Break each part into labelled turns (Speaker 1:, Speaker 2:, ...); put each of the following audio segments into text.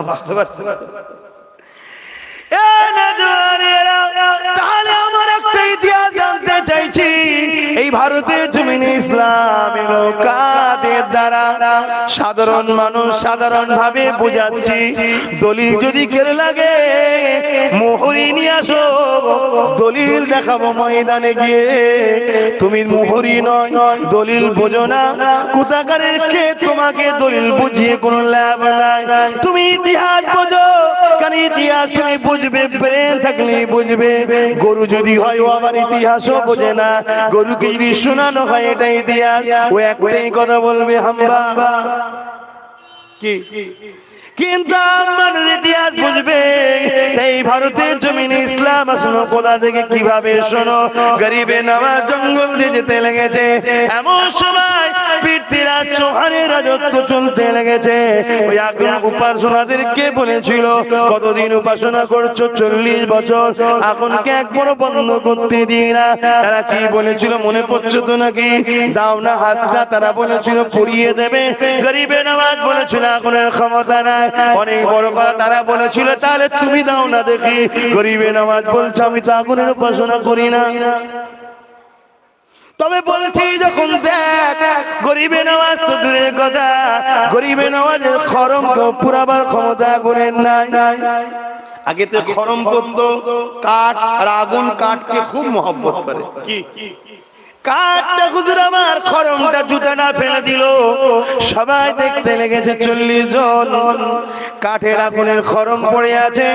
Speaker 1: বুঝতে পারছেন তাহলে এই ভারতের জমিনে ইসলাম কাদের দ্বারা সাধারণ মানুষ সাধারণ ভাবে বোঝাচ্ছি দলিল যদি কেড়ে লাগে মোহরি নিয়ে আসো দলিল দেখাবো ময়দানে গিয়ে তুমি মোহরি নয় দলিল বোঝো না কোথাকারের কে তোমাকে দলিল বুঝিয়ে কোনো লাভ নাই তুমি ইতিহাস বোঝো। কারণ ইতিহাস তুমি বুঝবে বুঝবে। গরু যদি হয় ইতিহাসও বোঝে না। গরুকে যদি শোনানো হয়, এটা ইতিহাস। ও একটাই কথা বলবে কি? কিন্তু ইতিহাস বুঝবে। ভারতের জমিনে ইসলাম আসলো, কোথা থেকে কীভাবে শোনো গরিবে নামা জঙ্গল দিয়ে যেতে লেগেছে। এমন সময় পৃথ্বীরাজ চৌহানের রাজত্ব চলতে লেগেছে। ওই আগুন বলেছিল, কতদিন উপাসনা করছ? চল্লিশ বছর। আগুনকে একবারও বন্ধ করতে না। তারা কি বলেছিল মনে তো নাকি? দাও না হাতটা, তারা বলেছিল, পুড়িয়ে দেবে। গরিবে নামাজ বলেছিল, আগুনের ক্ষমতা নাই। অনেক বড় কথা তারা বলেছিল, তাহলে তুমি দাও না দেখি। গরিবের নামাজ বলছে, আমি তো আগুনের উপাসনা করি না। তবে বলছি যখন দেখ গরিবে নামাজ তো দূরের কথা। গরিবে নামাজের খরম তো পুরাবার ক্ষমতা আগুনের নাই। আগে তো খরম করতো কাঠ আর আগুন কাঠকে খুব মহব্বত করে। কি? কাঠটা দিল। সবাই দেখতে লেগেছে কাঠের আগুনের খরম পড়ে আছে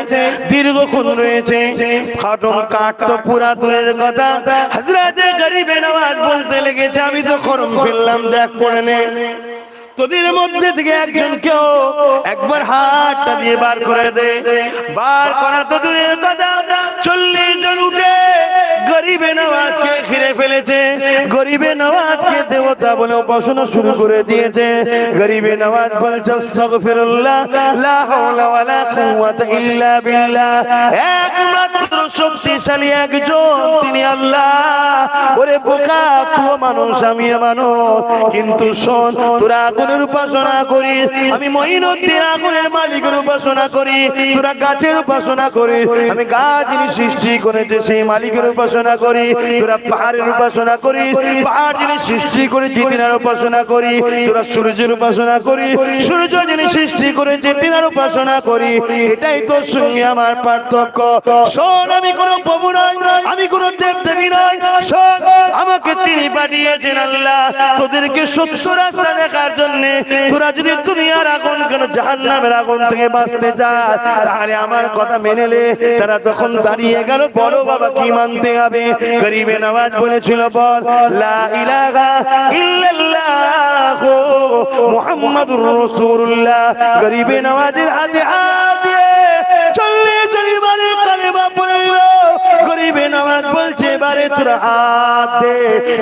Speaker 1: নামাজ বলতে লেগেছে, আমি তো খরম ফেললাম দেখ পড়ে নে। তোদের মধ্যে থেকে একজন কেউ একবার হাতটা দিয়ে বার করে দে। বার করা তো দূরের কথা। চল্লিশ জন উঠে গরিবে ঘিরে ফেলেছে গরিবে নওয়াজকে দেবতা বলে উপাসনা শুরু করে দিয়েছে। গরিবে নওয়াজ বলছে আস্তাগফিরুল্লাহ, লা হাওলা ওয়ালা কুওয়াতা ইল্লা বিল্লাহ। একমাত্র শক্তিশালী একজন, তিনি আল্লাহ। ওরে বোকা তুই মানুষ আমি মানুষ। কিন্তু শোন, তোরা আগুনের উপাসনা করি আমি মহিনুদ্দিন আগুনের মালিকের উপাসনা করি, তোরা গাছের উপাসনা করি আমি গাছ যিনি সৃষ্টি করেছে, সেই মালিকের উপাসনা করি, তোরা পাহাড়ের উপাসনা করি পাহাড় যিনি সৃষ্টি করেছে তিনার উপাসনা করি। তোরা সূর্যের উপাসনা করি। সূর্য যিনি সৃষ্টি করেছে তিনার উপাসনা করি। এটাই তোর সঙ্গে আমার পার্থক্য। শোন আমি কোনো প্রভু নয় আমি কোনো দেব দেবী নয় শোন আমাকে তিনি পাঠিয়েছেন আল্লাহ। তোদেরকে সত্য রাস্তা দেখার জন্য তোরা যদি দুনিয়ার আগুন কেন জাহান্নামের আগুন থেকে বাঁচতে চাস? তাহলে আমার কথা মেনে নে। তারা তখন দাঁড়িয়ে গেল বলো বাবা কি মানতে হবে? গরিবে নামাজ বলেছিল বল লা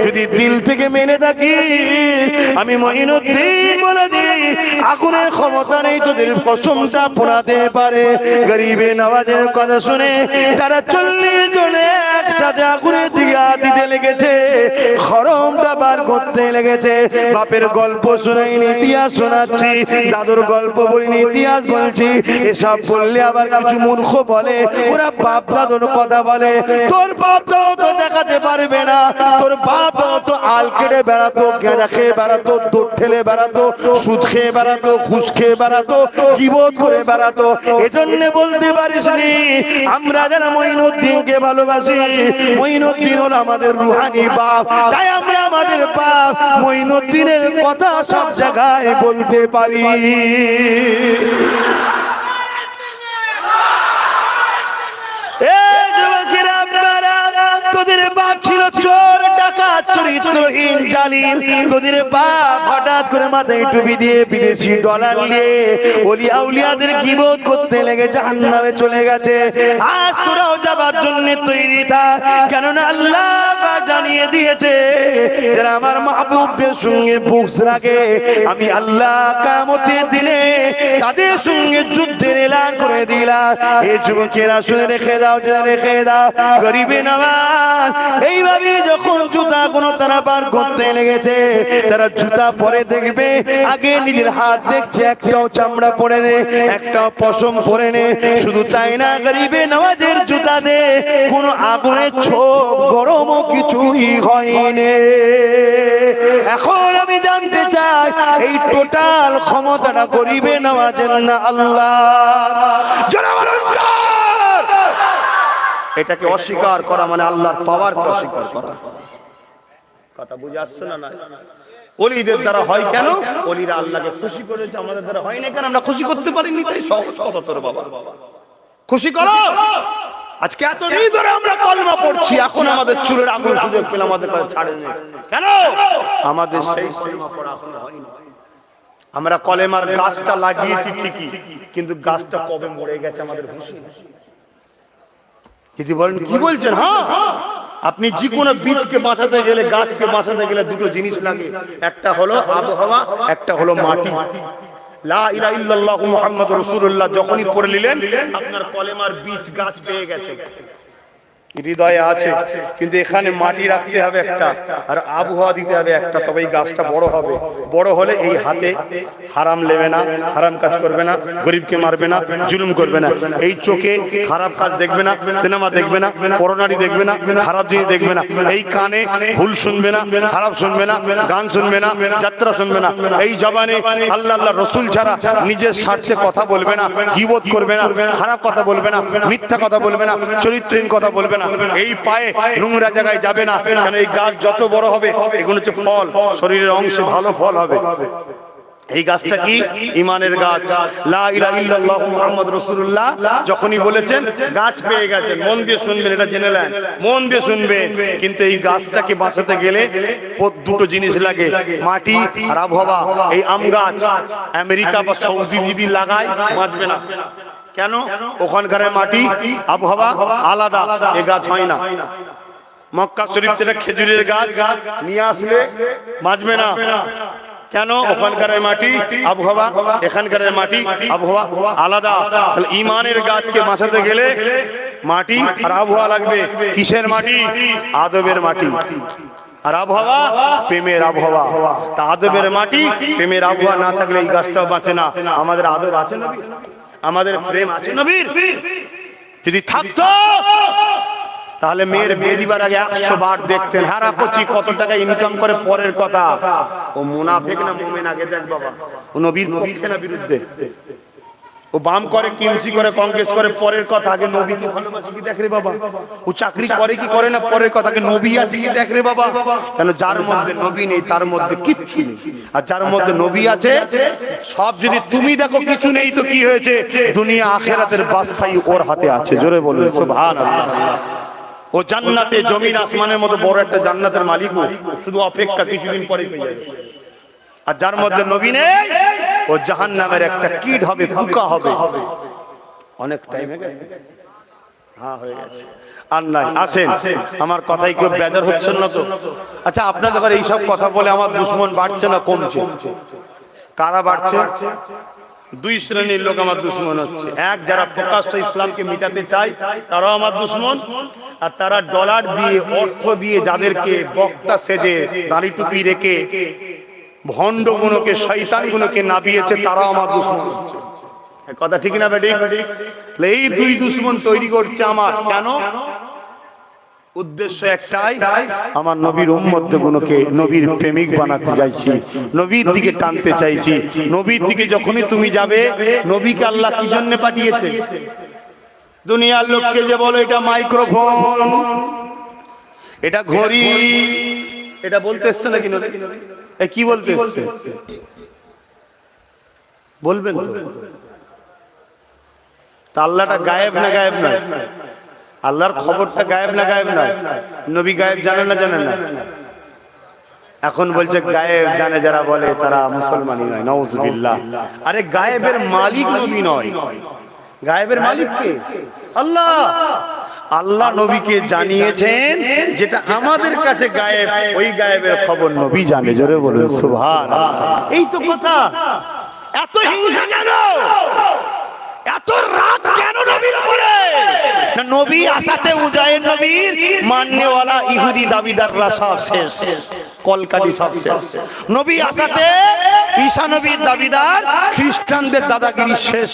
Speaker 1: যদি দিল থেকে মেনে থাকি আমি মহিনুদ্দিন বলে দিই, আগুনের ক্ষমতা নেই তোদের পশমটা পোড়াতে পারে। গরিবে নামাজের কথা শুনে তারা চল্লিশ জনে একসাথে আগুনের দিকে দিতে লেগেছে। করতে লেগেছে। বাপের গল্প শোনাইনি, ইতিহাস শোনাচ্ছি। দাদুর গল্প বলিনি, ইতিহাস বলছি। এসব বললে আবার কিছু মূর্খ বলে। ওরা বাপ দাদুর কথা বলে। তোর বাপ দাও তো দেখাতে পারবে না। তোর বাপ দাও তো আল কেটে বেড়াতো, গেঁজা খেয়ে বেড়াতো, দুধ ঠেলে বেড়াতো, সুদ খেয়ে বেড়াতো, ঘুষ খেয়ে বেড়াতো জীবত করে বেড়াতো। এজন্য বলতে পারিস নি, আমরা যারা মঈনুদ্দিনকে ভালোবাসি, মঈনুদ্দিন হলো আমাদের রুহানি বাপ। তাই আমরা আমাদের বাপ মঈনুদ্দিনের কথা সব জায়গায় বলতে পারি। তোদের বাপ ছিল চোর ডাকাত চরিত্রহীন জালিম তোদের বাপ হঠাৎ করে মাথায় টুপি দিয়ে বিদেশি ডলার নিয়ে ওলি আউলিয়াদের গিবত করতে লেগে জাহান্নামে চলে গেছে। আজ তোরাও যাবার জন্য তৈরি থাক। কেননা আল্লাহ জানিয়ে দিয়েছে, যারা আমার মাহবুবদের সঙ্গে বুকস রাখে, আমি আল্লাহ কামতের দিনে তাদের সঙ্গে যুদ্ধের এলান করে দিলাম। এই যুবকেরা শুনে রেখে দাও রেখে দাও। গরিবে নামাজ এইভাবে যখন জুতা কোনো তারা বার করতে লেগেছে, তারা জুতা
Speaker 2: পরে দেখবে, আগে নিজের হাত দেখছে, একটাও চামড়া পরে নে, একটাও পশম পরে নে। শুধু তাই না, গরিবে নামাজের জুতা দে কোন আগুনের ছোপ গরমও কিছুই হয়নি। এখন আমি জানতে চাই, এই টোটাল ক্ষমতাটা গরিবে নামাজের না আল্লাহ? কার? এটাকে অস্বীকার করা মানে আল্লাহর পাওয়ারকে অস্বীকার করা। কথা বুঝে আসছে না না? অলিদের দ্বারা হয় কেন? অলিরা আল্লাহকে খুশি করেছে আমাদের দ্বারা হয় না কেন? আমরা খুশি করতে পারিনি তাই সহজ কথা তোর বাবা। খুশি করো? আজকে এত দিন ধরে আমরা কলমা পড়ছি এখন আমাদের চুলের আগুন সুযোগ পেলে আমাদের কাছে ছাড়ে নেই কেন? আমাদের সেই কলমা পড়া এখনও হয়নি আমরা কলেমার গাছটা লাগিয়েছি ঠিকই কিন্তু গাছটা কবে মরে গেছে আমাদের খুশি যদি বলেন কি বলছেন? হ্যাঁ। আপনি যে কোনো বীজকে বাঁচাতে গেলে গাছকে বাঁচাতে গেলে দুটো জিনিস লাগে। একটা হলো আবহাওয়া একটা হলো মাটি। যখনই পড়ে নিলেন আপনার কলেমার বীজ গাছ পেয়ে গেছে। হৃদয়ে আছে, কিন্তু এখানে মাটি রাখতে হবে একটা, আর আবহাওয়া দিতে হবে একটা, তবেই গাছটা বড় হবে। বড় হলে এই হাতে হারাম নেবে না, হারাম কাজ করবে না, গরিবকে মারবে না, জুলুম করবে না। এই চোখে খারাপ কাজ দেখবে না, সিনেমা দেখবে না করোনারি দেখবে না, খারাপ জিনিস দেখবে না। এই কানে ভুল শুনবে না, খারাপ শুনবে না, গান শুনবে না, যাত্রা শুনবে না। এই জবানে আল্লাহ আল্লাহ রসুল ছাড়া নিজের স্বার্থে কথা বলবে না গিবোধ করবে না, খারাপ কথা বলবে না, মিথ্যা কথা বলবে না, চরিত্রহীন কথা বলবে না। এই পায়ে নোংরা জায়গায় যাবে না। কারণ এই গাছ যত বড় হবে এগুলো হচ্ছে ফল। শরীরের অংশে ভালো ফল হবে। এই গাছটা কি? ইমানের গাছ। লা ইলাহা ইল্লাল্লাহ মুহাম্মদ রাসূলুল্লাহ। যখনই বলেছেন গাছ পেয়ে গেছেন। মন দিয়ে শুনবেন এটা জেনে নেন। মন দিয়ে শুনবেন। কিন্তু এই গাছটাকে বাঁচাতে গেলে দুটো জিনিস লাগে। মাটি আর আবহাওয়া। এই আম গাছ। আমেরিকা বা সৌদি যদি লাগায় বাঁচবে না। কেন? ওখানকার মাটি আবহাওয়া আলাদা এ গাছ হয় না। মক্কা শরীফ থেকে খেজুরের গাছ নিয়ে আসলে বাঁচবে না। কেন? ওখানকার মাটি আবহাওয়া এখানকার মাটি আবহাওয়া আলাদা। তাহলে ইমানের গাছকে বাঁচাতে গেলে মাটি আর আবহাওয়া লাগবে। কিসের মাটি? আদবের মাটি। আর আবহাওয়া প্রেমের আবহাওয়া। তা আদবের মাটি প্রেমের আবহাওয়া না থাকলে এই গাছটাও বাঁচে না। আমাদের আদব আছে নবী আমাদের প্রেম আছে। নবীর। যদি থাকতো তাহলে মেয়ের মেয়ে দিবার আগে একশো বার দেখতেন। হারা কচি কত টাকা ইনকাম করে পরের কথা। ও মুনাফেক না মোমেন আগে দেখ বাবা। ও নবীর পক্ষে না বিরুদ্ধে? ও বাম করে কিমচি করে, কংগ্রেস করে, পরের কথা আগে নবীকে ভালোবাসি, কি দেখ রে বাবা? ও চাকরি করে কি করে না, পরের কথা আগে নবী আছে, কি দেখ রে বাবা? কেন যার মধ্যে নবী নেই, তার মধ্যে কিচ্ছু নেই। আর যার মধ্যে নবী আছে, সব যদি তুমি দেখো কিছু নেই, তো কি হয়েছে? দুনিয়া আখেরাতের বাদশাহী ওর হাতে আছে, জোরে বলুন, সুবহানাল্লাহ। ও জান্নাতে জমিন আসমানের মতো বড় একটা জান্নাতের মালিক শুধু অপেক্ষা কিছুদিন পরে পেয়ে যাবে। আর যার মধ্যে নবী নেই ও জাহান নামের একটা কিড হবে ফুকা হবে। অনেক টাইম হয়ে হ্যাঁ গেছে। আর নাই, আসেন। আমার কেউ বেজার না তো? আচ্ছা আপনাদের এইসব কথা বলে আমার বাড়ছে না কমছে? কারা বাড়ছে? দুই শ্রেণির লোক আমার হচ্ছে। এক যারা প্রকাশ্য ইসলামকে মিটাতে চায়, তারাও আমার দুশ্মন। আর তারা ডলার দিয়ে, অর্থ দিয়ে যাদেরকে বক্তা সেজে দাঁড়ি টুপি রেখে ভণ্ড গুণকে শৈতান গুণকে নাবিয়েছে, তারাও আমার দুশ্মন। কথা ঠিক না বেটি? এই দুই দুশ্মন তৈরি করছে আমার। কেন? উদ্দেশ্য একটাই, আমার নবীর উম্মত গুলোকে নবীর প্রেমিক বানাতে চাইছি, নবীর দিকে টানতে চাইছি। নবীর দিকে যখনই তুমি যাবে, নবীকে আল্লাহ কি জন্য পাঠিয়েছে? দুনিয়ার লোককে যে বলো, এটা মাইক্রোফোন, এটা ঘড়ি, এটা বলতে এসছে নাকি নবী? কি বলতে এসছে বলবেন তো। তা। আল্লাহটা গায়েব না গায়েব নয়? আল্লাহর খবরটা গায়েব না গায়েব নয়? নবী গায়েব জানে না জানে না? এখন বলছে গায়েব জানে যারা বলে তারা মুসলমানই নয়। নওজবিল্লাহ আরে গায়েবের মালিক নবী নয়। গায়েবের মালিক কে? আল্লাহ! আল্লাহ নবীকে জানিয়েছেন যেটা আমাদের কাছে গায়েব, ওই গায়েবের খবর নবী জানে। জোরে বলুন সুবহান এই তো কথা। এত হিংসা কেন? এত রাগ কেন নবীর উপরে? নবী আসাতে উজায়ের নবীর মাননেওয়ালা ইহুদি দাবিদাররা সব শেষ। কলকাটি সব শেষ। নবী আসাতে ঈশা নবীর দাবিদার খ্রিস্টানদের দাদাগিরি শেষ।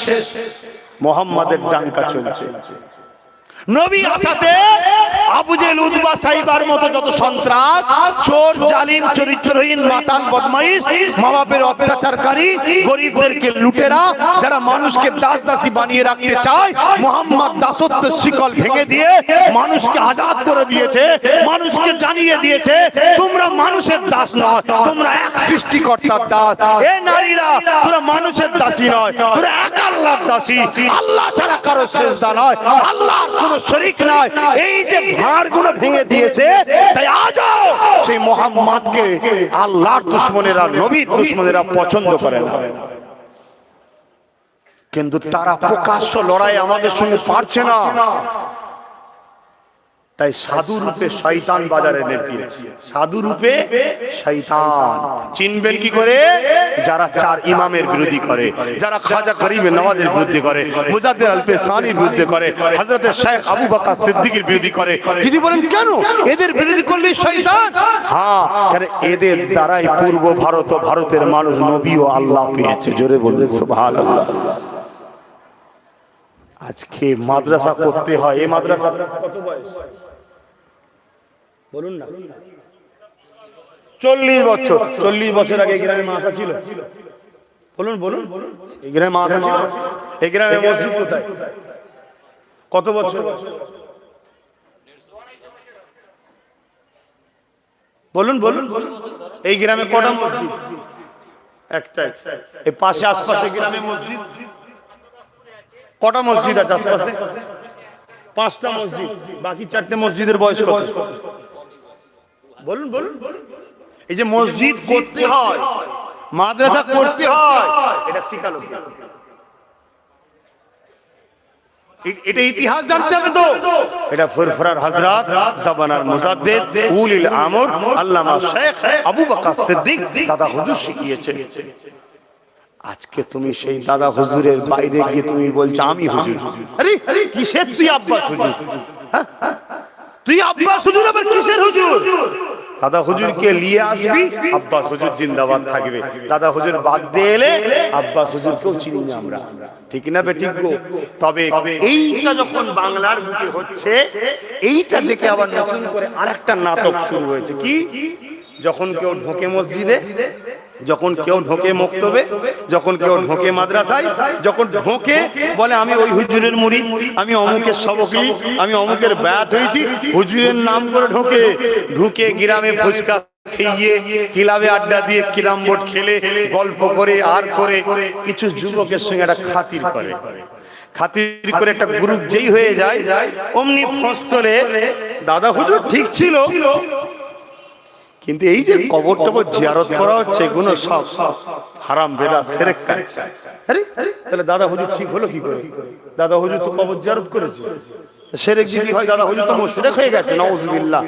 Speaker 2: মোহাম্মদের ডাঙ্কা চলছে। নবী আসাতে আবুজেল উদ্বা সাইবার মতো যত সন্ত্রাস, চোর, জালিম, চরিত্রহীন, মাতাল, বদমাইশ মা বাপের অত্যাচারকারী, গরিবদেরকে লুটেরা, যারা মানুষকে দাস দাসী বানিয়ে রাখতে চায়, মোহাম্মদ দাসত্বের শিকল ভেঙে দিয়ে মানুষকে আজাদ করে দিয়েছে, মানুষকে জানিয়ে দিয়েছে, তোমরা মানুষের দাস নয়, তোমরা এক সৃষ্টিকর্তার দাস। এ নারীরা, তোরা মানুষের দাসী নয়, তোরা এক আল্লাহর দাসী। আল্লাহ ছাড়া কারও শেষদা নয় আল্লাহর কোন শরিক নয়, এই যে ভারগুলো ভেঙে দিয়েছে, তাই আজও সেই মোহাম্মদকে আল্লাহর দুশ্মনেরা, নবীর দুশ্মনেরা পছন্দ করে না। কিন্তু তারা প্রকাশ্য লড়াই আমাদের সঙ্গে পারছে না। তাই সাধু রূপে শয়তান বাজারে নেপিয়েছে সাধু রূপে শয়তান। চিনবেন কি করে? যারা চার ইমামের বিরোধী করে, যারা খাজা গরিবের নওয়াজের বিরুদ্ধে করে মুজাদ্দের আলপে সানির বিরুদ্ধে করে হযরতের শেখ আবু বকর সিদ্দিকের বিরোধী করে। যদি বলেন কেন? এদের বিরোধী করলে শয়তান। হ্যাঁ কারণ এদের দ্বারাই পূর্ব ভারত ও ভারতের মানুষ নবী ও আল্লাহ পেয়েছে। জোরে বলবেন সুবহানাল্লাহ। আজকে মাদ্রাসা করতে হয়। এই মাদ্রাসা কত বয়স? বলুন না। চল্লিশ বছর চল্লিশ বছর আগে গ্রামে মাসা ছিল। বলুন বলুন। এই গ্রামে মাসা ছিল। এই গ্রামে মসজিদ কোথায়? কত বছর? বলুন বলুন। এই গ্রামে কটা মসজিদ? একটাই এই পাশে আশপাশে গ্রামে মসজিদ? কটা মসজিদ আছে আশপাশে? পাঁচটা মসজিদ। বাকি চারটে মসজিদের বয়স কত? বলুন বলুন। এই যে মসজিদ করতে হয় মাদ্রাসা করতে হয় এটা শিখালো এটা ইতিহাস জানতে হবে তো। এটা ফুরফুরার হযরত জাবানার মুজাদ্দিদ উলিল আমর আল্লামা শেখ আবু বকর সিদ্দিক দাদা হুজুর শিখিয়েছে। আজকে তুমি সেই দাদা হুজুরের বাইরে গিয়ে তুমি বলছো আমি হুজুর। আরে কিসের তুই আব্বাস হুজুর? হ্যাঁ? তুই আব্বাস হুজুর আবার কিসের হুজুর? দাদা হুজুরকে নিয়ে আসবি? আব্বাস হুজুর জিন্দাবাদ থাকবে। দাদা হুজুর বাদ দিয়ে এলে আব্বাস হুজুরকেও চিনি না আমরা। ঠিক না বে ঠিক গো? তবে এইটা যখন বাংলার বুকে হচ্ছে, এইটা দেখে আবার নতুন করে আরেকটা নাটক শুরু হয়েছে। কি? যখন কেউ ঢোকে মসজিদে যখন কেউ ঢোকে মক্তবে যখন কেউ ঢোকে মাদ্রাসায় যখন ঢোকে বলে আমি ওই হুজুরের মুড়ি আমি অমুকের সবকি আমি অমুকের ব্যাত হয়েছি হুজুরের নাম করে ঢোকে ঢুকে গ্রামে ফুচকা খেয়ে কিলাবে আড্ডা দিয়ে বোর্ড খেলে গল্প করে আর করে কিছু যুবকের সঙ্গে একটা খাতির করে। খাতির করে। একটা গ্রুপ যেই হয়ে যায় অমনি ফস্তলে দাদা হুজুর ঠিক ছিল কিন্তু এই যে কবর টবর জিয়ারত করা হচ্ছে এগুলো সব হারাম বেদা সেরে কাজ আরে তাহলে দাদা হুজুর ঠিক হলো কি করে? দাদা হুজুর তো কবর জিয়ারত করেছে। সেরেক যদি হয় দাদা হুজুর তো মুশরিক হয়ে গেছে নাউজুবিল্লাহ।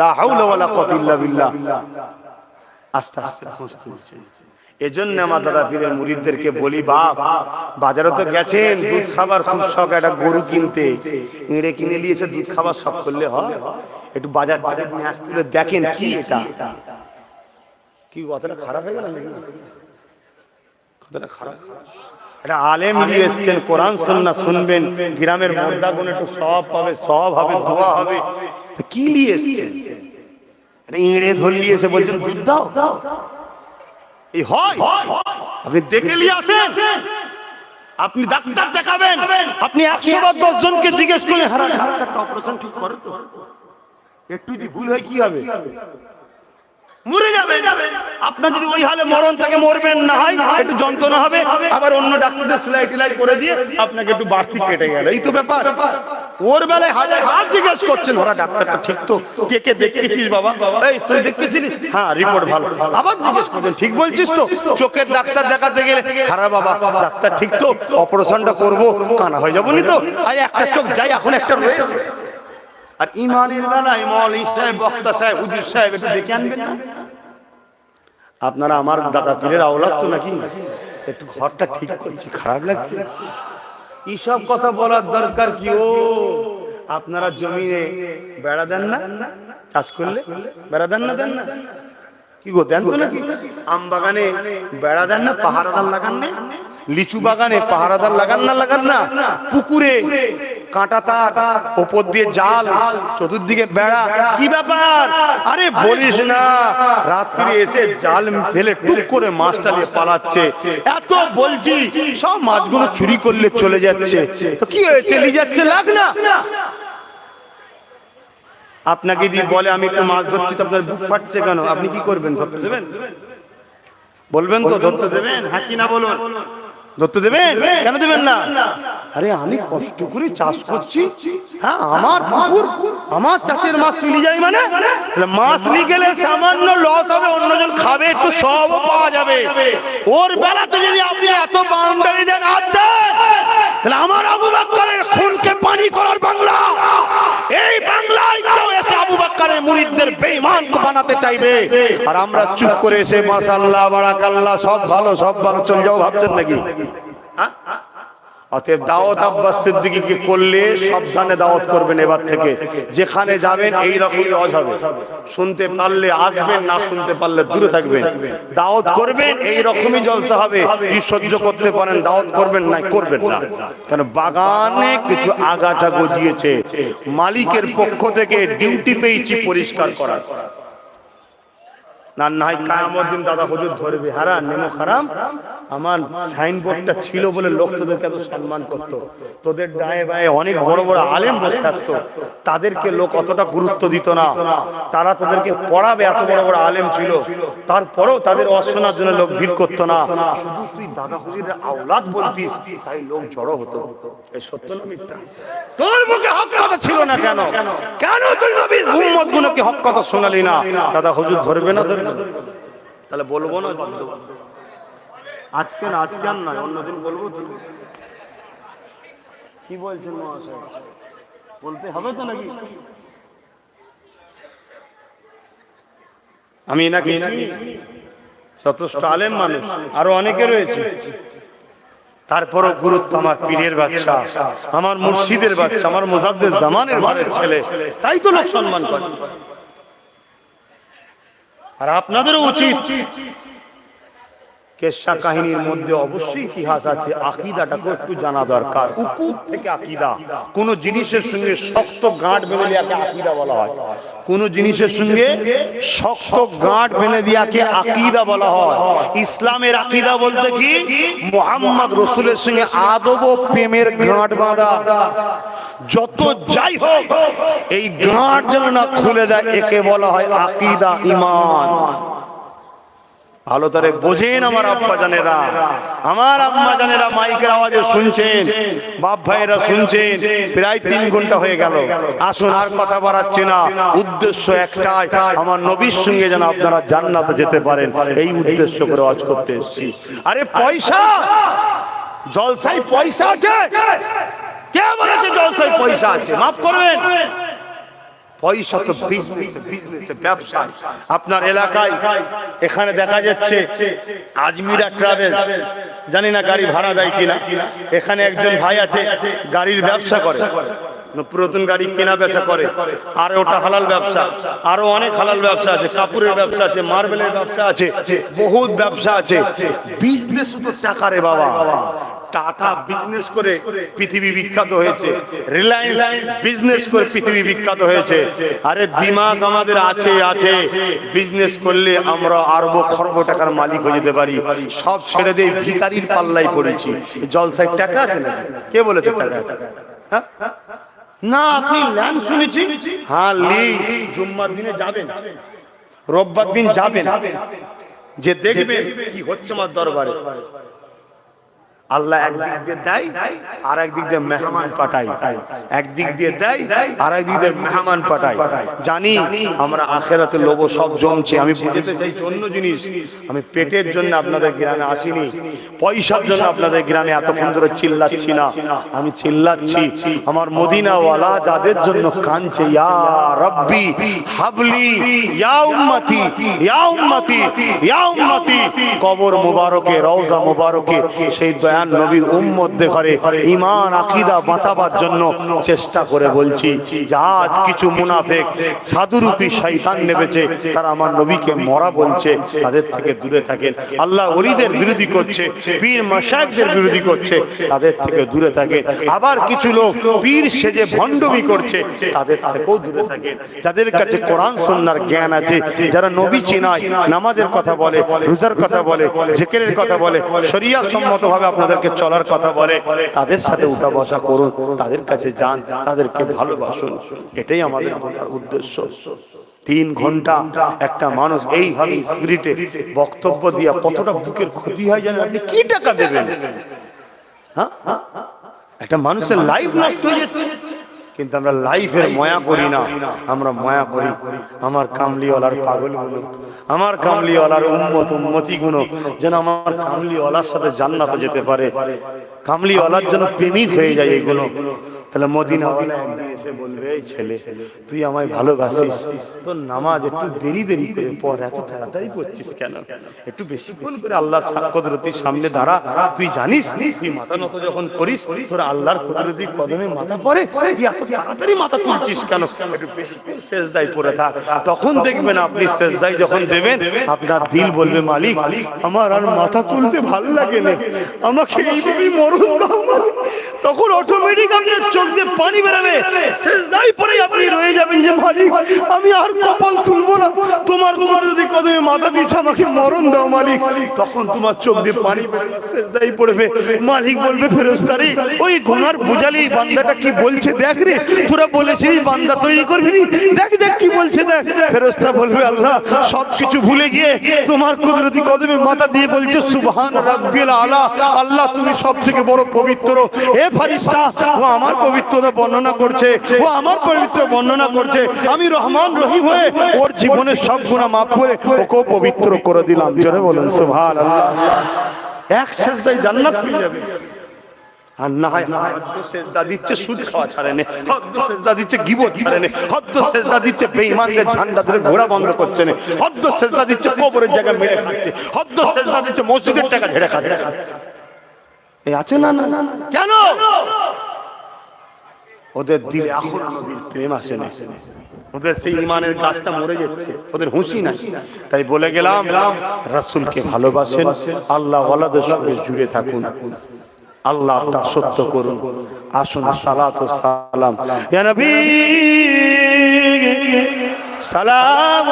Speaker 2: লা হাওলা ওয়ালা কুওয়াতা ইল্লা বিল্লাহ। আস্তে আস্তে বুঝতে এজন্য আমার দাদা পীরের মুরিদদেরকে বলি, বাপ, বাজারে তো গেছেন, দুধ খাবার খুব শখ, একটা গরু কিনতে। ইঁড়ে কিনে নিয়েছে দুধ খাবার শখ করলে হয়। একটু বাজার বাজার নিয়ে আসতে দেখেন কি এটা। কি কথাটা খারাপ হয়ে গেল কথাটা খারাপ। এটা আলেম নিয়ে এসছেন, কোরআন সুন্না শুনবেন, গ্রামের মর্দাগুন একটু সব পাবে, সব হবে, দোয়া হবে। কি নিয়ে এসছেন? এটা ইঁড়ে ধরলি এসে বলছেন, দুধ দাও দাও। এই হয়। আপনি দেখে নিয়ে আসেন। আপনি ডাক্তার দেখাবেন। আপনি একশো বা দশ জনকে জিজ্ঞেস করলে হারা একটা অপারেশন ঠিক করে তো। একটু যদি ভুল হয় কি হবে? মরে যাবে আপনার যদি ওই হালে মরণ থাকে মরবেন না হয় একটু যন্ত্রণা হবে। আবার অন্য ডাক্তারদের সেলাই টেলাই করে দিয়ে আপনাকে একটু বাড়তি কেটে গেল। এই তো ব্যাপার। ওর বেলায় হাজার বার জিজ্ঞেস করছেন, ওরা ডাক্তারটা ঠিক তো? কে কে দেখেছিস বাবা? এই, তুই দেখেছিলি হ্যাঁ রিপোর্ট ভালো। আবার জিজ্ঞেস করছেন, ঠিক বলছিস তো? চোখের ডাক্তার দেখাতে গেলে খারাপ বাবা, ডাক্তার ঠিক তো? অপারেশনটা করব, কানা হয়ে যাবনি তো? আরে একটা চোখ যাই, এখন একটা রয়েছে। আর ইমানের বেলায় মৌলী সাহেব, বক্তা সাহেব, হুজুর সাহেব একটু দেখে আনবেন না? আপনারা আমার দাদা পীরের আওলাদ তো নাকি? একটু ঘরটা ঠিক করছি, খারাপ লাগছে। এইসব কথা বলার দরকার কি ও? আপনারা জমিনে বেড়া দেন না? চাষ করলে? বেড়া দেন না? দেন না? কি গো, দেন তো নাকি? আম বাগানে বেড়া দেন না? পাহাড়াদার লাগান না? লিচু বাগানে পাহারাদার লাগান না? লাগান না? পুকুরে কাঁটা তার ওপর দিয়ে জাল, চতুর্দিকে বেড়া, কি ব্যাপার? আরে বলিস না, রাত্রি এসে জাল ফেলে টুক করে মাছটা নিয়ে পালাচ্ছে। এত বলছি, সব মাছগুলো চুরি করলে চলে যাচ্ছে। তো কি হয়েছে, নিয়ে যাচ্ছে লাগ না? আপনাকে যদি বলে আমি একটু মাছ ধরছি, তো আপনার বুক ফাটছে কেন? আপনি কি করবেন, ধরতে দেবেন? বলবেন তো, ধরতে দেবেন? হ্যাঁ কি না বলুন? ধরতে দেবেন? কেন দেবেন না? আরে আমি কষ্ট করে চাষ করছি। হ্যাঁ আমার পুকুর আমার চাষের মাছ তুলে যাই মানে? মাছ নিয়ে গেলে সামান্য লস হবে অন্যজন খাবে একটু সব পাওয়া যাবে। ওর বেলাতে যদি আপনি এত বাউন্ডারি দেন আর দেন! তাহলে আমার আবু বাক্কারের খুনকে পানি করার বাংলা! এই বাংলায় এসে মুরিদদের বেঈমান বানাতে চাইবে আর আমরা চুপ করে এসে মাশাআল্লাহ, বারাকাল্লাহ, সব ভালো সব ভালো, চলে যাও ভাবছেন নাকি হ্যাঁ? অতএব দাওয়াত আব্বাস সিদ্দিকীকে করলে সাবধানে দাওয়াত করবেন এবার থেকে। যেখানে যাবেন এই রকমই হবে। শুনতে পারলে আসবেন, না শুনতে পারলে দূরে থাকবেন। দাওয়াত করবেন এই রকমই জলসা হবে। কি সহ্য করতে পারেন, দাওয়াত করবেন না করবেন না। কারণ বাগানে কিছু আগাছা গজিয়েছে। মালিকের পক্ষ থেকে ডিউটি পেয়েছি পরিষ্কার করার। না নাই কায়ামত দিন দাদা হুজুর ধরবে। হারা, নেমো খারাম আমার সাইনবোর্ডটা ছিল বলে লোক তোদেরকে এত সম্মান করত। তোদের ডায়ে বায়ে অনেক বড় বড় আলেম বসে থাকতো। তাদেরকে লোক অতটা গুরুত্ব দিত না। তারা তোদেরকে পড়াবে, এত বড় বড় আলেম ছিল। তারপরেও তাদের অশোনার জন্য লোক ভিড় করতো না। শুধু তুই দাদা হুজুরের আওলাদ বলতিস, তাই লোক জড়ো হতো। এই সত্য না মিথ্যা? তোর মুখে হক কথা ছিল না কেন? কেন তুই নবীর উম্মত গুলোকে হক কথা শোনালি না? দাদা হুজুর ধরবে না ধরবে না? তাহলে বলব না আজকে না আজকে আর নয় অন্যদিন বলব কি বলছেন মহাশয়? বলতে হবে তো নাকি? আমি এনাকে যথেষ্ট আলেম মানুষ আরও অনেকে রয়েছে। তারপরও গুরুত্ব আমার পীরের বাচ্চা আমার মুর্শিদের বাচ্চা আমার মোজাদ্দের জামানের ঘরের ছেলে তাই তো লোক সম্মান করে। আর আপনাদেরও উচিত কেশা কাহিনীর মধ্যে অবশ্যই ইতিহাস আছে, আকিদাটাকে একটু জানা দরকার। উকুত থেকে আকিদা। কোন জিনিসের সঙ্গে শক্ত গাঁট বেঁধে দেওয়াকে আকিদা বলা হয়। কোন জিনিসের সঙ্গে শক্ত গাঁট বেঁধে দেওয়াকে আকিদা বলা হয়। ইসলামের আকিদা বলতে কি? মোহাম্মদ রসুলের সঙ্গে আদব ও প্রেমের গাঁট বাঁধা। যত যাই হোক, এই গাঁট যেন না খুলে দেয়, একে বলা হয় আকিদা ইমান। ভালো করে বোঝেন আমার আব্বা জানেরা আমার আম্মা জানেরা মাইকের আওয়াজে শুনছেন। বাপ ভাইয়েরা শুনছেন। প্রায় তিন ঘণ্টা হয়ে গেল। আসুন আর কথা বাড়াচ্ছি না। উদ্দেশ্য একটাই আমার নবীর সঙ্গে যেন আপনারা জান্নাতে যেতে পারেন। এই উদ্দেশ্য করে আজ করতে এসেছি। আরে পয়সা! জলসাই পয়সা আছে? কে বলেছে জলসাই পয়সা আছে? মাফ করবেন। পয়সা তো বিজনেস বিজনেস ব্যবসায়। আপনার এলাকায় এখানে দেখা যাচ্ছে আজমিরা ট্রাভেলস জানি না গাড়ি ভাড়া দেয় কিনা। এখানে একজন ভাই আছে, গাড়ির ব্যবসা করে। পুরাতন গাড়ি কেনা বেচা করে। আর ওটা হালাল ব্যবসা। আরও অনেক হালাল ব্যবসা আছে। কাপড়ের ব্যবসা আছে, মার্বেলের ব্যবসা আছে, বহুত ব্যবসা আছে। বিজনেস তো টাকা রে বাবা। টাটা বিজনেস করে পৃথিবী বিখ্যাত হয়েছে। রিলায়েন্স বিজনেস করে পৃথিবী বিখ্যাত হয়েছে। আরে দিমাগ আমাদের আছে আছে। বিজনেস করলে আমরা আরব খরব টাকার মালিক হয়ে যেতে পারি। সব ছেড়ে দিয়ে ভিকারির পাল্লাই পড়েছি। জলসায় টাকা আছে না কে বলেছে টাকা? হ্যাঁ? না, আপনি ল্যান্ড শুনেছি। হ্যাঁ লি, জুম্মার দিনে যাবেন। রোববার দিন যাবেন। যে দেখবেন কি হচ্ছে আমার দরবারে। আল্লাহ একদিক দিয়ে দেয় আর একদিক দিয়ে মেহমান পাঠাই একদিক দিয়ে দেয় আর একদিক দিয়ে মেহমান পাঠাই জানি আমরা আখেরাতে লোভ সব জমছে। আমি বুঝতে চাইছি অন্য জিনিস। আমি পেটের জন্য আপনাদের গ্রামে আসিনি। পয়সার জন্য আপনাদের গ্রামে এতক্ষণ ধরে চিল্লাচ্ছি না। আমি চিল্লাচ্ছি। আমার মদিনাওয়ালা যাদের জন্য কাঁদছে, ইয়া রব্বি হাবলি, ইয়া উম্মতি ইয়া উম্মতি ইয়া উম্মতি। কবর মুবারকে, রওজা মুবারকে, সেই দয়া দয়ান নবীর উম্মধ্যে ঘরে ইমান আকিদা বাঁচাবার জন্য চেষ্টা করে বলছি। যে আজ কিছু মুনাফেক, সাধুরূপী শয়তান নেমেছে, তারা আমার নবীকে মরা বলছে, তাদের থেকে দূরে থাকেন আল্লাহ ওলিদের বিরোধী করছে, পীর মাসাকদের বিরোধী করছে, তাদের থেকে দূরে থাকেন আবার কিছু লোক পীর সেজে ভণ্ডমি করছে, তাদের থেকেও দূরে থাকেন যাদের কাছে কোরআন সন্ন্যার জ্ঞান আছে, যারা নবী চিনায়, নামাজের কথা বলে, রোজার কথা বলে, জেকেরের কথা বলে শরিয়া সম্মত ভাবে আপনাদেরকে চলার কথা বলে তাদের সাথে উঠা বসা করুন তাদের কাছে যান তাদেরকে ভালোবাসুন। এটাই আমাদের উদ্দেশ্য। তিন ঘণ্টা একটা মানুষ এইভাবে স্পিরিটে বক্তব্য দিয়া কতটা বুকের ক্ষতি হয় জানেন আপনি? কি টাকা দেবেন? হ্যাঁ? একটা মানুষের লাইফ নষ্ট হয়ে যাচ্ছে। কিন্তু আমরা লাইফের ময়া করি না। আমরা ময়া করি। আমার কামলিওয়ালার পাগলগুলো আমার কামলিওয়ালার উন্মত উন্মতিগুলো যেন আমার কামলিওয়ালার সাথে জান্নাতে যেতে পারে। কামলিওয়ালার জন্য প্রেমিক হয়ে যায় এগুলো। তাহলে মদিনাওয়ালা একদিন এসে বলবে, এই ছেলে, তুই আমায় ভালোবাসিস। তোর নামাজ একটু দেরি দেরি করে পড়, এত তাড়াতাড়ি পড়ছিস কেন? একটু বেশিক্ষণ করে আল্লাহর কুদরতির সামনে দাঁড়া। তুই জানিস, তুই মাথা নত যখন করিস, তোর আল্লাহর কুদরতির কদমে মাথা পড়ে, তুই এত তাড়াতাড়ি মাথা তুলছিস কেন? একটু বেশি করে শেষদায় পড়ে থাক। তখন দেখবেন আপনি শেষদায় যখন দেবেন, আপনার দিল বলবে, মালিক, আমার আর মাথা তুলতে ভালো লাগে না। আমাকে এইভাবেই মরণ দাও তখন অটোমেটিক আপনার চোখ দিয়ে পানি বেরাবে শেষদায় পরে আপনি রয়ে যাবেন যে মালিক, আমি আর কপাল তুলবো না। তোমার যদি কদমে মাথা আমাকে, মরণ দাও মালিক। তখন তোমার চোখ দিয়ে পানি পড়বে। মালিক বলবে ওই বুঝালি বান্দাটা কি বলছে দেখ রে, তোরা বান্দা তৈরি করবি? দেখ দেখ কি বলছে, দেখ। বলবে, আল্লাহ ভুলে গিয়ে তোমার কুদরতি কদমে মাথা দিয়ে বলছে, সুবহান রাব্বিল আলা, আল্লাহ তুমি সব থেকে বড় পবিত্র। এ ফারিস্তা ও আমার পবিত্রতা বর্ণনা করছে, ও আমার পবিত্র বর্ণনা করছে। আমি রহমান রহিম হয়ে ওর জীবনের সব গুণা মাফ করে ওকেও পবিত্র করে দিলাম। জোরে বলুন আল্লাহ এক শেষদায় জান্নাত পেয়ে যাবে সেজদা দিচ্ছে ঘোড়া বন্ধ করছে সেজদা দিচ্ছে সেজদা দিচ্ছে মসজিদের টাকা খাচ্ছে। না, না। কেন? ওদের দিলে এখন নবীর প্রেম আসে না ওদের সেই ইমানের গাছটা মরে যাচ্ছে ওদের হুঁশি নাই। তাই বলে গেলাম রাসূলকে ভালোবাসেন আল্লাহ ওয়ালাদের সঙ্গে জুড়ে থাকুন। আল্লাহ তা সত্য করুন। আসুন সালাত ও সালাম। ইয়া নবী সালাম।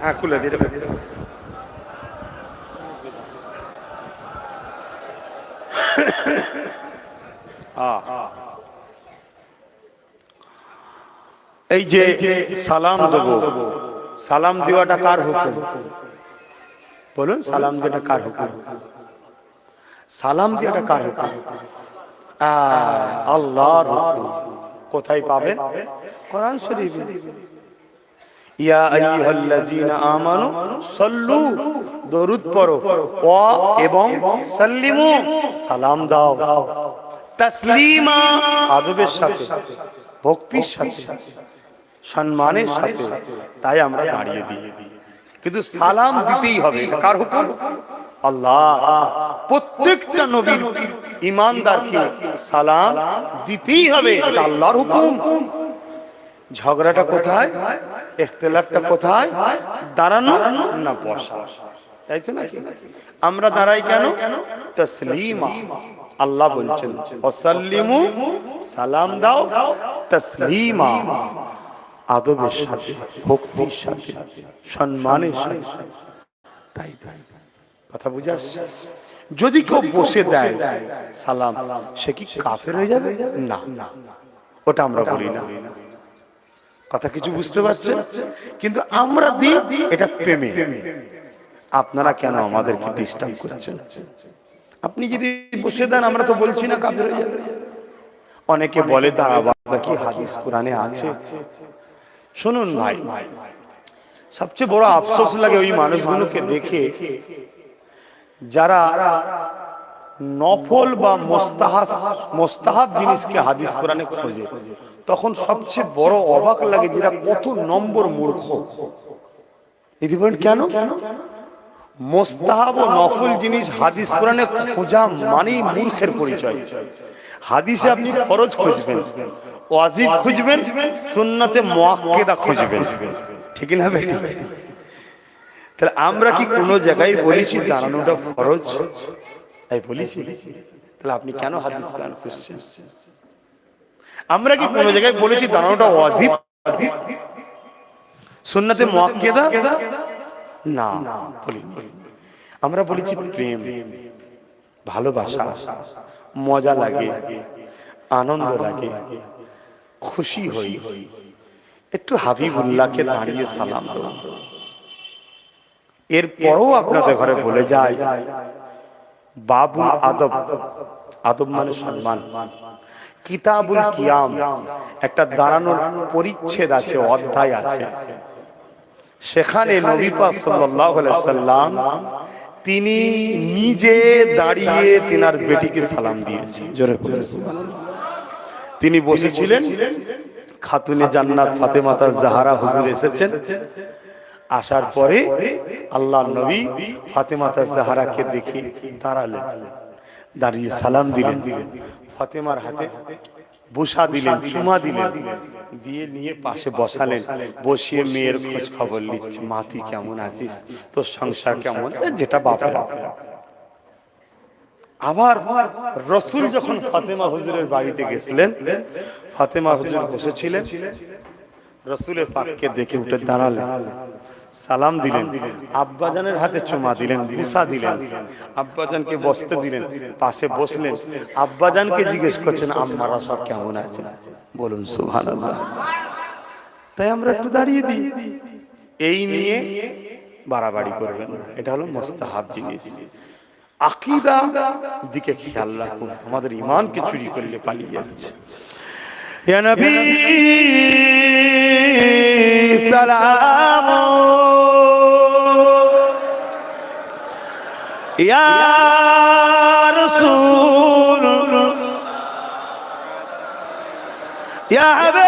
Speaker 2: হ্যাঁ খুলে এই যে সালাম দেব সালাম দেওয়াটা কার হুকুম? বলুন সালাম দেওয়াটা কার হুকুম? সালাম দেওয়াটা কার হুকুম? আল্লাহর হুকুম। কোথায় পাবেন? কোরআন শরীফে। ইয়া আইয়ুহাল্লাযীনা আমানু সাল্লু। দরুদ পড়ো। ও এবং সাল্লিমু। সালাম দাও। তাসলিমা আদবের সাথে। ভক্তির সাথে। সম্মানের সাথে। তাই আমরা দাঁড়িয়ে দিই। কিন্তু সালাম দিতেই হবে। কার হুকুম? আল্লাহ। প্রত্যেকটা নবীর ইমানদারকে সালাম দিতেই হবে। আল্লাহর হুকুম। ঝগড়াটা কোথায়? ইখতিলাফটা কোথায়? দাঁড়ানো না বসা? তাই তো নাকি? আমরা দাঁড়াই কেন? তসলিমা। আল্লাহ বলছেন ওয়াসাল্লিমু সালাম দাও, তসলিমা। আদবের সাথে, ভক্তির সাথে, সম্মানের সাথে। তাই তাই। কথা বুঝে যদি কেউ বসে দেয় সালাম, সে কি কাফের হয়ে যাবে? না। ওটা আমরা বলি না। কথা কিছু বুঝতে পারছেন? কিন্তু আমরা দিই এটা প্রেমে। আপনারা কেন আমাদেরকে ডিস্টার্ব করছেন? আপনি যদি বসে দেন, আমরা তো বলছি না কাফের হয়ে যাবে। অনেকে বলে দাঁড়াবা কি হাদিস কোরআনে আছে? শুনুন ভাই, সবচেয়ে বড় আফসোস লাগে ওই মানুষগুলোকে দেখে, যারা নফল বা মোস্তাহাস, মোস্তাহাব জিনিসকে হাদিস কোরআনে খোঁজে। তখন সবচেয়ে বড় অবাক লাগে যেটা কত নম্বর মূর্খ। কেন? মোস্তাহাব ও নফল জিনিস হাদিস কোরআনে খোঁজা মানেই মূর্খের পরিচয়। হাদিসে আপনি ফরজ খুঁজবেন, ওয়াজিব খুঁজবেন, সুন্নতে মুআক্কেদা খুঁজবেন। ঠিক না বেটি? তাহলে আমরা কি কোনো জায়গায় বলেছি দাঁড়ানোটা ফরজ? তাই বলেছি তাহলে আপনি কেন হাদিস কোরআন খুঁজছেন? আমরা কি কোনো জায়গায় বলেছি দাঁড়ানোটা ওয়াজিব? সুন্নতে মুআক্কেদা না, বলিনি। আমরা বলেছি প্রেম, ভালোবাসা, মজা লাগে, আনন্দ লাগে, খুশি হই। একটু হাবিবুল্লাহকে দাঁড়িয়ে সালাম দেব এরপরও আপনাদের ঘরে বলে যায়, বাবুল আদব আদব মানে সম্মান। কিতাবুল কিয়াম, একটা দাঁড়ানোর পরিচ্ছেদ আছে, অধ্যায় আছে। সেখানে নবী পাক সাল্লাল্লাহু আলাইহি সাল্লাম তিনি নিজে দাঁড়িয়ে তিনার বেটিকে সালাম দিয়েছেন। তিনি বসেছিলেন, খাতুনে জান্নাত ফাতেমাতা জাহারা হুজুর এসেছেন। আসার পরে আল্লাহ নবী ফাতেমাতা জাহারাকে দেখে দাঁড়ালেন, দাঁড়িয়ে সালাম দিলেন। ফাতেমার হাতে বুসা দিলেন চুমা দিলেন। দিয়ে নিয়ে পাশে বসালেন বসিয়ে মেয়ের খোঁজ খবর নিচ্ছে মাতি কেমন আছিস? তোর সংসার কেমন? যেটা বাপেরা আবার রসুল যখন ফাতেমা হুজুরের বাড়িতে গেছিলেন ফাতেমা হুজুর বসেছিলেন। রসুলের পাককে দেখে উঠে দাঁড়ালেন। সালাম দিলেন, আব্বাজানের হাতে চুমা দিলেন ভূষা দিলেন, আব্বাজানকে বসতে দিলেন, পাশে বসলেন। আব্বাজানকে জিজ্ঞেস করছেন আম্মারা সব কেমন আছে? বলুন সুহান তাই আমরা একটু দাঁড়িয়ে দিই। এই নিয়ে বাড়াবাড়ি করবেন এটা হলো মোস্তাহাব জিনিস। আকিদা দিকে খেয়াল রাখুন। আমাদের ইমানকে চুরি করলে পালিয়ে যাচ্ছে।
Speaker 1: ইয়া সালাম يا رسول یا حبیب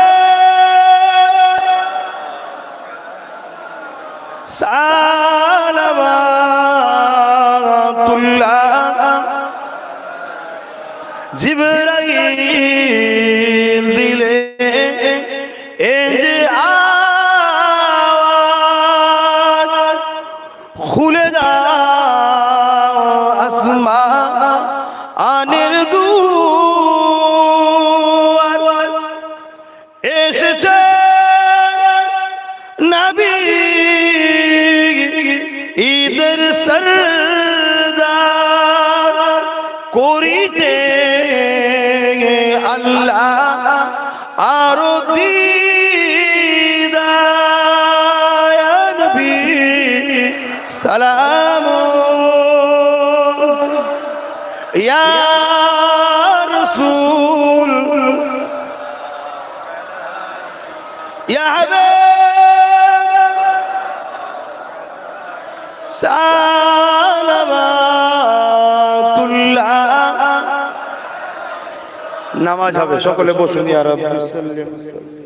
Speaker 2: নামাজ হবে সকলে বসুন ইয়া রাব্বি